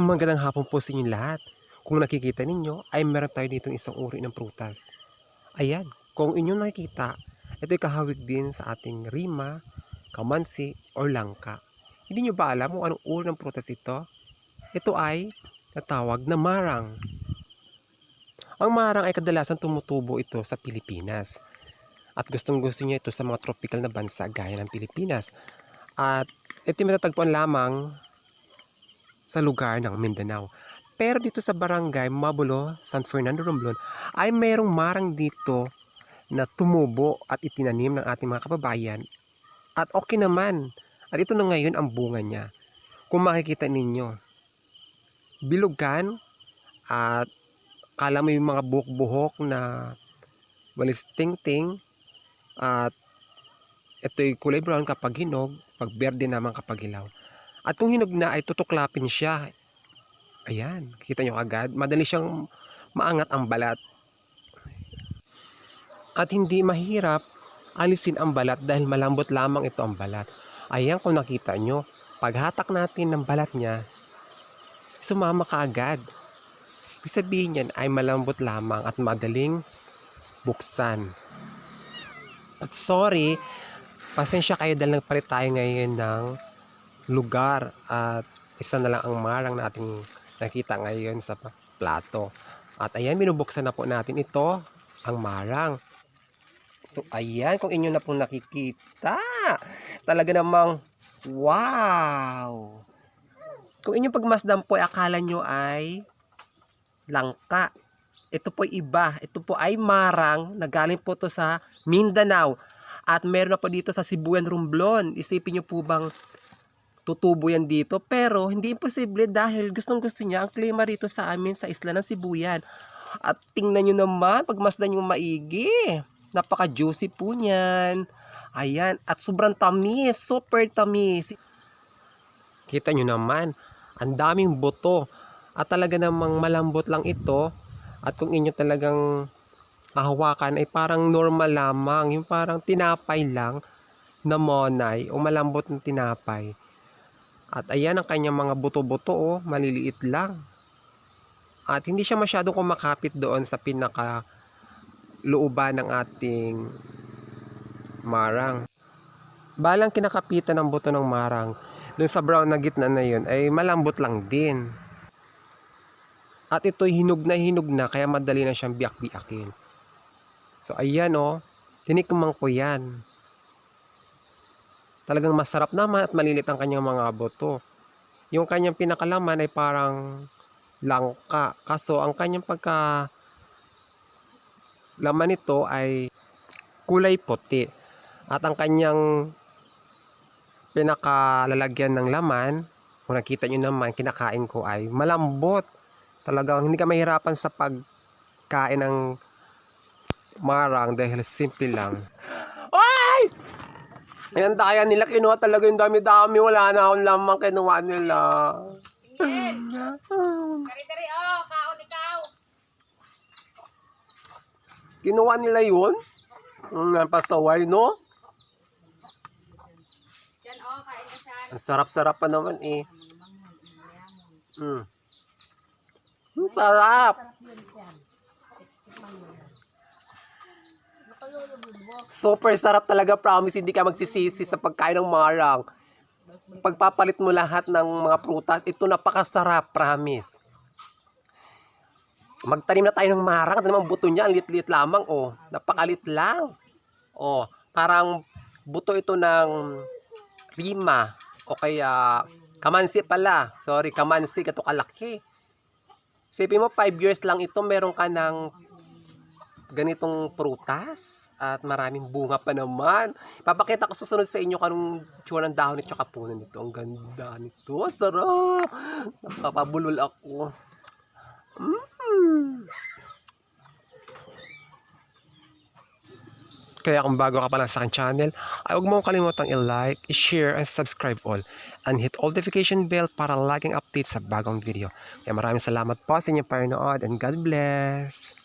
Magandang hapon po sa inyo lahat. Kung nakikita ninyo, ay meron tayo dito isang uri ng prutas. Ayan, kung inyong nakikita, ito ay kahawig din sa ating rima, kamansi, or langka. Hindi nyo ba alam kung anong uri ng prutas ito? Ito ay natawag na marang. Ang marang ay kadalasan tumutubo ito sa Pilipinas. At gustong gusto niya ito sa mga tropical na bansa gaya ng Pilipinas. At ito matatagpuan lamang sa lugar ng Mindanao. Pero dito sa barangay Mabulo, San Fernando Romblon, ay mayroong marang dito na tumubo at itinanim ng ating mga kababayan. At okay naman. At ito na ngayon ang bunga niya. Kung makikita ninyo, bilugan at kala mo yung mga buhok-buhok na walis ting-ting at ito'y kulay brown kapag hinog, pag berde naman kapag hilaw. At kung hinog na ay tutuklapin siya. Ayan, kita nyo agad. Madali siyang maangat ang balat. At hindi mahirap alisin ang balat dahil malambot lamang ito ang balat. Ayan kung nakita nyo, paghatak natin ng balat niya, sumama ka agad. Ibig sabihin yan ay malambot lamang at madaling buksan. At sorry, pasensya kayo dahil nagpalit tayo ngayon ng lugar at isa na lang ang marang na ating nakita ngayon sa plato. At ayan, binubuksan na po natin ito, ang marang. So ayan, kung inyo na pong nakikita, talaga namang wow! Kung inyo pagmasdan po, ay akala nyo ay langka. Ito po iba. Ito po ay marang na galing po to sa Mindanao. At meron na po dito sa Sibuyan Romblon. Isipin nyo po bang tutubo yan dito. Pero hindi imposible dahil gustong gusto niya ang klima rito sa amin sa isla ng Sibuyan. At tingnan nyo naman, pagmasdan nyo maigi. Napaka-juicy po niyan. Ayan, at sobrang tamis, super tamis. Kita nyo naman, ang daming buto. At talaga namang malambot lang ito. At kung inyo talagang hahawakan ay parang normal lamang. Yung parang tinapay lang na monay o malambot na tinapay. At ayan ang kanyang mga buto-buto oh, maliliit lang. At hindi siya masyadong kumakapit doon sa pinaka looban ng ating marang. Balang kinakapitan ng buto ng marang, dun sa brown na gitna na yun, ay malambot lang din. At ito'y hinog na hinog na, kaya madali na siyang biyak-biyakin. So, ayan oh, tinikman ko yan. Talagang masarap naman at malilit ang kanyang mga buto. Yung kanyang pinakalaman ay parang langka. Kaso, ang kanyang pagka laman nito ay kulay puti. At ang kanyang pinakalalagyan ng laman, kung nakita nyo naman, kinakain ko ay malambot. Talagang hindi ka mahirapan sa pagkain ng marang dahil simple lang. Ay! Ayan tayo nila, kinuha talaga yung dami-dami. Wala na akong lamang kinuha nila. Kari-kari, oh, kaon ikaw. Kinuha nila yun? Ang napasaway, no? Yan, oh, kain ka siya. Ang sarap-sarap pa naman eh. Mm. Ang sarap! Super sarap talaga, promise. Hindi ka magsisisi sa pagkain ng marang. Pagpapalit mo lahat ng mga prutas, ito napakasarap, promise. Magtanim na tayo ng marang. Ito naman buto niya, ang lit-lit lamang, oh. Napakalit lang. Oh, parang buto ito ng rima o kaya kamansi pala. Sorry, kamansi, kato kalaki. Isipin mo, 5 years lang ito, meron ka ng ganitong prutas at maraming bunga pa naman. Papakita ko susunod sa inyo kanong tsura ng dahon at saka puno nito. Ang ganda nito. Sarap! Napapabulol ako. Mm. Kaya kung bago ka pa lang sa aking channel, ay huwag mong kalimutang i-like, i-share, and subscribe all. And hit all notification bell para laging update sa bagong video. Kaya maraming salamat po sa inyong panonood and God bless!